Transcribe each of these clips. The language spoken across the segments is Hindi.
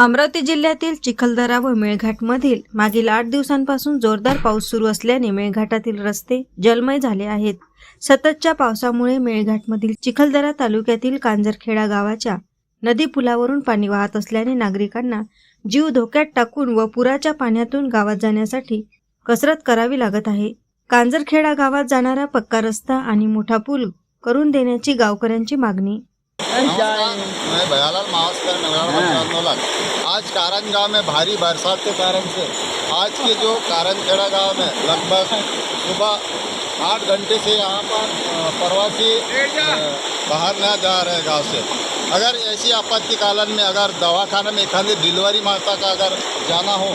अमरावती जिल्ह्यातील चिखलदरा व मेळघाटमधील मागील आठ दिवसांपासून जोरदार पाऊस सुरू असल्याने मेळघाटातील रस्ते जलमय झाले आहेत. सततच्या पावसामुळे मेळघाटमधील चिखलदरा तालुक्यातील कांजरखेडा गावाच्या नदी पुलावरून पाणी वाहत असल्याने नागरिकांना जीव धोक्यात टाकून व पुराच्या पाण्यातून गावात जाण्यासाठी कसरत करावी लागत आहे. कांजरखेडा गावात जाणारा पक्का रस्ता आणि मोठा पूल करून देण्याची गावकऱ्यांची मागणी मैं भयालाल मावस्कर नगराल पंचायत आज कारन गाँव में भारी बरसात के कारण से आज के जो कारनखेड़ा गाँव में लगभग सुबह आठ घंटे से यहाँ पर प्रवासी बाहर न जा रहे हैं गाँव से। अगर ऐसी आपत्ति कालन में अगर दवाखाना में खाली डिलीवरी माता का अगर जाना हो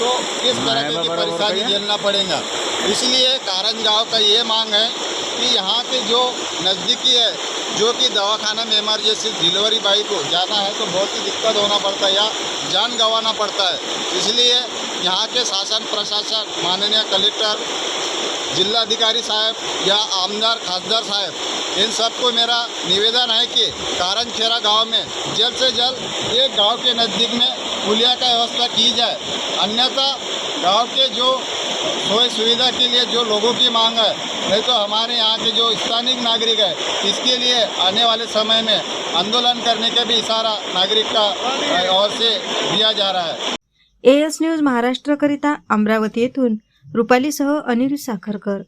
तो किस तरह की परेशानी झेलना पड़ेगा? इसलिए कारन गाँव का ये मांग है कि यहाँ के जो नज़दीकी है, जो कि दवाखाना में इमरजेंसी डिलीवरी बाई को जाना है तो बहुत ही दिक्कत होना पड़ता है या जान गंवाना पड़ता है। इसलिए यहाँ के शासन प्रशासन, माननीय कलेक्टर, जिलाधिकारी साहब या आमदार, खासदार साहब, इन सबको मेरा निवेदन है कि कारनखेरा गाँव में जल्द से जल्द एक गाँव के नज़दीक में पुलिया का व्यवस्था की जाए। अन्यथा गाँव के जो कोई सुविधा के लिए जो लोगों की मांग है नहीं तो हमारे यहाँ के जो स्थानिक नागरिक है इसके लिए आने वाले समय में आंदोलन करने का भी इशारा नागरिक का और ओर से दिया जा रहा है। एएस न्यूज महाराष्ट्रकरिता अमरावती येथून रुपालीसह अनिल साखरकर।